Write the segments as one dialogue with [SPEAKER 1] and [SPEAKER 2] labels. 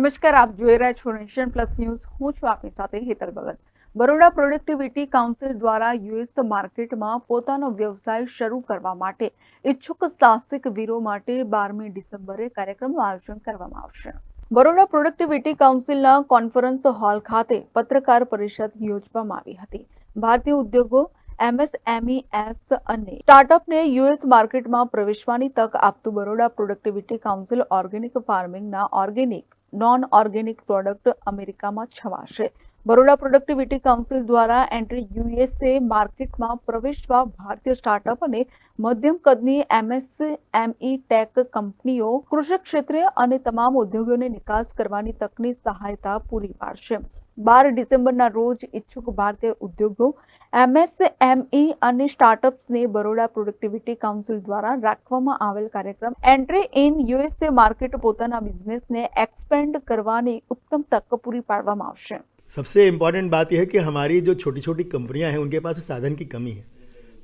[SPEAKER 1] નમસ્કાર, આપ જોઈ રહ્યા છો નેશન પ્લસ ન્યૂઝ હું છું આપની સાથે હેતલ ભગત. બરોડા પ્રોડક્ટિવિટી કાઉન્સિલ દ્વારા યુએસ માર્કેટમાં પોતાનો વ્યવસાય શરૂ કરવા માટે ઈચ્છુક સાહસિક વીરો માટે બારમી ડિસેમ્બરે કાર્યક્રમનું આયોજન કરવામાં આવશે. બરોડા પ્રોડક્ટિવિટી કાઉન્સિલના કોન્ફરન્સ હોલ ખાતે પત્રકાર પરિષદ યોજવામાં આવી હતી. ભારતીય ઉદ્યોગો એમએસએમઈએસ અને સ્ટાર્ટઅપને યુએસ માર્કેટમાં પ્રવેશવાની તક આપતું બરોડા પ્રોડક્ટિવિટી કાઉન્સિલ ઓર્ગેનિક ફાર્મિંગના ઓર્ગેનિક નોન ઓર્ગેનિક પ્રોડક્ટ અમેરિકામાં છવાશે. બરોડા પ્રોડક્ટિવિટી કાઉન્સિલ દ્વારા એન્ટ્રી યુએસએ માર્કેટમાં પ્રવેશવા ભારતીય સ્ટાર્ટઅપ અને મધ્યમ કદની એમએસએમઈ ટેક કંપનીઓ કૃષિ ક્ષેત્રે અને તમામ ઉદ્યોગોને નિકાસ કરવાની તકની સહાયતા પૂરી પાડશે. બાર ડિસેમ્બરના રોજ ઈચ્છુક ભારતીય ઉદ્યોગો એમએસએમઈ અને સ્ટાર્ટઅપ્સને બરોડા પ્રોડક્ટિવિટી કાઉન્સિલ દ્વારા રાખવામાં આવેલ કાર્યક્રમ એન્ટ્રી ઇન યુએસએ માર્કેટ પોતાના બિઝનેસને એક્સપેન્ડ કરવાની ઉત્તમ તક પૂરી પાડવામાં આવશે
[SPEAKER 2] सबसे इम्पॉर्टेंट बात यह है कि हमारी जो छोटी छोटी कंपनियां हैं उनके पास साधन की कमी है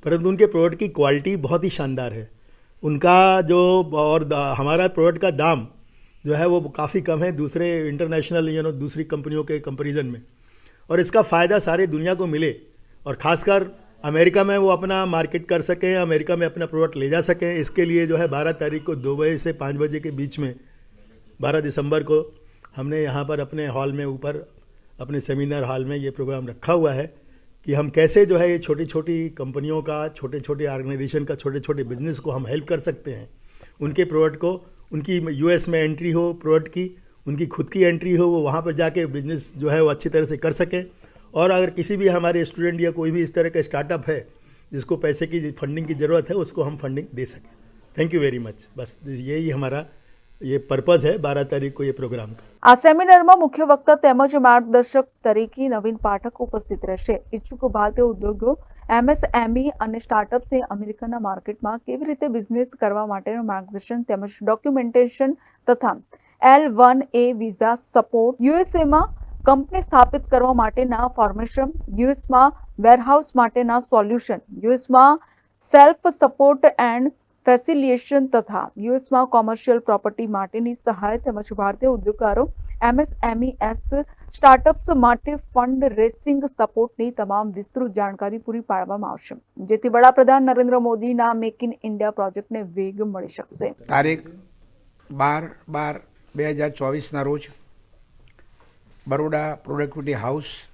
[SPEAKER 2] परंतु उनके प्रोडक्ट की क्वालिटी बहुत ही शानदार है उनका जो और दा- हमारा प्रोडक्ट का दाम जो है वो काफ़ी कम है दूसरे इंटरनेशनल यू नो दूसरी कंपनियों के कंपेरिजन में। और इसका फ़ायदा सारे दुनिया को मिले और ख़ासकर अमेरिका में वो अपना मार्केट कर सकें, अमेरिका में अपना प्रोडक्ट ले जा सकें। इसके लिए जो है बारह तारीख को दो बजे से पाँच बजे के बीच में, बारह दिसंबर को हमने यहाँ पर अपने हॉल में ऊपर, अपने सेमिनार हॉल में ये प्रोग्राम रखा हुआ है कि हम कैसे जो है ये छोटी छोटी कंपनियों का छोटे छोटे ऑर्गेनाइजेशन का छोटे छोटे बिज़नेस को हम हेल्प कर सकते हैं। उनके प्रोडक्ट को उनकी यूएस में एंट्री हो प्रोडक्ट की उनकी खुद की एंट्री हो वो वहाँ पर जाके बिजनेस जो है वो अच्छी तरह से कर सकें और अगर किसी भी हमारे स्टूडेंट या कोई भी इस तरह का स्टार्टअप है जिसको पैसे की फंडिंग की ज़रूरत है उसको हम फंडिंग दे सकें थैंक यू वेरी मच बस यही हमारा ये पर्पज़ है बारह तारीख को ये प्रोग्राम का
[SPEAKER 1] આ સેમિનારમાં મુખ્ય વક્તા તેમજ માર્ગદર્શક તરીકે નવીન પાઠક ઉપસ્થિત રહેશે ઈચ્છુક ભારતીય ઉદ્યોગો એમએસએમઈ અને સ્ટાર્ટઅપ્સે અમેરિકાના માર્કેટમાં કેવી રીતે બિઝનેસ કરવા માટેનું માર્ગદર્શન તેમજ ડોક્યુમેન્ટેશન તથા L one A visa support યુએસએમાં company સ્થાપિત કરવા માટેના ફોર્મેશન યુએસમાં વેરહાઉસ માટેના સોલ્યુશન યુએસમાં સેલ્ફ સપોર્ટ એન્ડ ફેસિલિએશન તથા યુએસમાં કોમર્શિયલ પ્રોપર્ટી માટેની સહાય તેમજ ભારતીય ઉદ્યોગકારો એમએસએમઈએસ સ્ટાર્ટઅપ્સ માટે ફંડ રેસિંગ સપોર્ટની તમામ વિસ્તૃત જાણકારી પૂરી પાડવામાં આવશે, જેથી વડાપ્રધાન નરેન્દ્ર મોદીના મેક ઇન ઇન્ડિયા પ્રોજેક્ટને વેગ મળી શકશે.
[SPEAKER 3] તારીખ બાર બાર બે હજાર ચોવીસના રોજ બરોડા પ્રોડક્ટિવિટી હાઉસમાં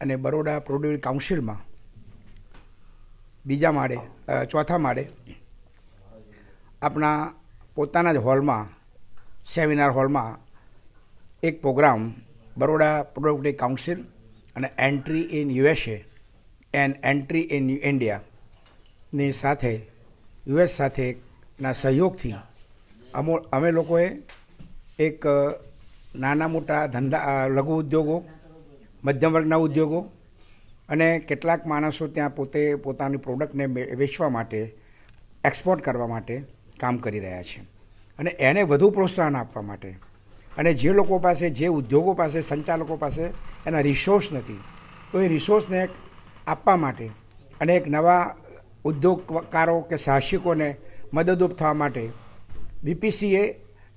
[SPEAKER 3] અને બરોડા પ્રોડક્ટિવિટી કાઉન્સિલમાં બીજા માળે ચોથા માળે આપણા પોતાના જ હોલમાં સેમિનાર હોલમાં એક પ્રોગ્રામ બરોડા પ્રોડક્ટિવ કાઉન્સિલ અને entry in USA and entry in ઇન્ડિયાની સાથે, યુએસ સાથેના સહયોગથી અમો, અમે લોકોએ એક નાના મોટા ધંધા લઘુ ઉદ્યોગો, મધ્યમ વર્ગના ઉદ્યોગો અને કેટલાક માણસો ત્યાં પોતે પોતાની પ્રોડક્ટને વેચવા માટે, એક્સપોર્ટ કરવા માટે કામ કરી રહ્યા છે. અને એને વધુ પ્રોત્સાહન આપવા માટે. અને જે લોકો પાસે, જે ઉદ્યોગો પાસે, સંચાલકો પાસે એના રિસોર્સ નથી, તો એ રિસોર્સને આપવા માટે અને એક નવા ઉદ્યોગકારો કે સાહસિકોને મદદરૂપ થવા માટે બીપીસીએ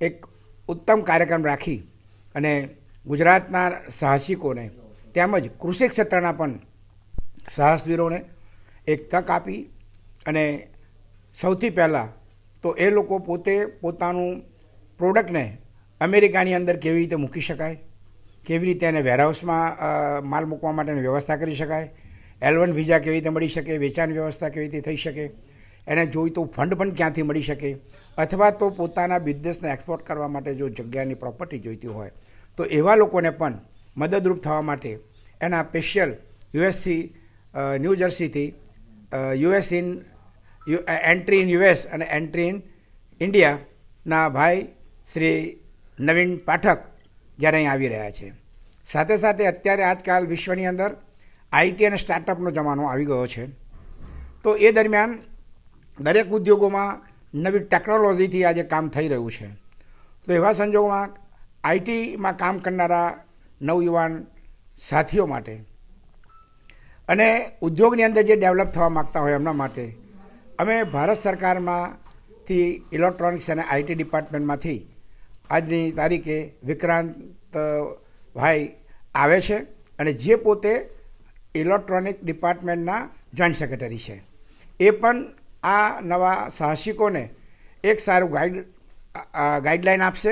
[SPEAKER 3] એક ઉત્તમ કાર્યક્રમ રાખી અને ગુજરાતના સાહસિકોને તેમજ કૃષિ ક્ષેત્રના પણ સાહસવીરોને એક તક આપી અને સૌથી પહેલાં તો એ લોકો પોતે પોતાનું પ્રોડક્ટને અમેરિકાની અંદર કેવી રીતે મૂકી શકાય? કેવી રીતે એને વેરહાઉસમાં માલ મૂકવા માટેની વ્યવસ્થા કરી શકાય? એલ વન વિઝા કેવી રીતે મળી શકે? વેચાણ વ્યવસ્થા કેવી રીતે થઈ શકે? એને જોઈતું ફંડ પણ ક્યાંથી મળી શકે? અથવા તો પોતાના બિઝનેસને એક્સપોર્ટ કરવા માટે જો જગ્યાની પ્રોપર્ટી જોઈતી હોય, તો એવા લોકોને પણ મદદરૂપ થવા માટે એના સ્પેશિયલ યુએસથી New જર્સીથી US in entry in US અને એન્ટ્રી ઇન ઇન્ડિયાના ભાઈ શ્રી નવીન પાઠક જ્યારે અહીં આવી રહ્યા છે. સાથે સાથે અત્યારે આજકાલ વિશ્વની અંદર આઈટી અને સ્ટાર્ટઅપનો જમાનો આવી ગયો છે. તો એ દરમિયાન દરેક ઉદ્યોગોમાં નવી ટેકનોલોજીથી આજે કામ થઈ રહ્યું છે. તો એવા સંજોગોમાં આઈટીમાં કામ કરનારા નવયુવાન સાથીઓ માટે અને ઉદ્યોગની અંદર જે ડેવલપ થવા માગતા હોય એમના માટે અમે ભારત સરકારમાંથી ઇલેક્ટ્રોનિક્સ અને આઈટી ડિપાર્ટમેન્ટમાંથી આજની તારીખે વિક્રાંત ભાઈ આવે છે અને જે પોતે ઇલેક્ટ્રોનિક ડિપાર્ટમેન્ટના જોઈન્ટ સેક્રેટરી છે. એ પણ આ નવા સાહસિકોને એક સારું ગાઈડ ગાઈડલાઈન આપશે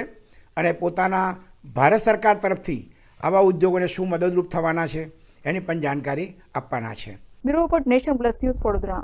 [SPEAKER 3] અને પોતાના ભારત સરકાર તરફથી આવા ઉદ્યોગોને શું મદદરૂપ થવાના છે એની પણ જાણકારી આપવાના છે.
[SPEAKER 1] Bureau report Nation Plus News Vadodara.